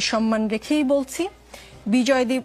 সম্মান রেখেই বলছি। বিজয় দ্বীপ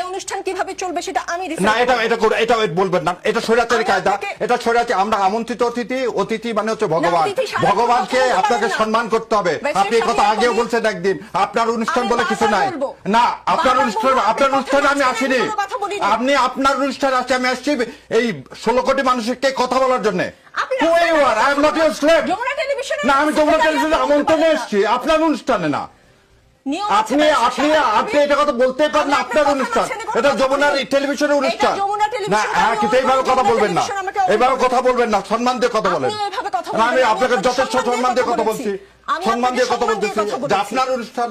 এই অনুষ্ঠান কীভাবে চলবে সেটা আমি না এটা এটা এটা বলবেন না। এটা স্বৈরাচারী কায়দা। এটা স্বৈরাচারী আমরা আমন্ত্রিত অতিথি। অতিথি মানে হচ্ছে ভগবান। ভগবানকে আপনাকে সম্মান করতে হবে। আপনি এই কথা আগেও বলছেন একদিন। আপনার অনুষ্ঠান বলে কিছু নাই। না আপনার অনুষ্ঠান আপনার অনুষ্ঠানে আমি আসিনি। আপনি আপনার অনুষ্ঠানে আসছি আমি আসছি। এই ষোলো কোটি মানুষকে কথা বলার জন্য? না আমি যমুনা টেলিভিশনে আমন্ত্রণে এসেছি আপনার অনুষ্ঠানে না। আছে আপনি আপনি আপনি এটা কথা বলতে পারেন আপনার অনুষ্ঠান। এটা যমুনার। টেলিভিশনের অনুষ্ঠান। না হ্যাঁ কিন্তু এইভাবে কথা বলবেন না। এইভাবে কথা বলবেন না সম্মান দিয়ে কথা বলেন। আমি আপনাকে যথেষ্ট সম্মান দিয়ে কথা বলছি। সম্মান দিয়ে কথা বলতেছি। আপনার অনুষ্ঠান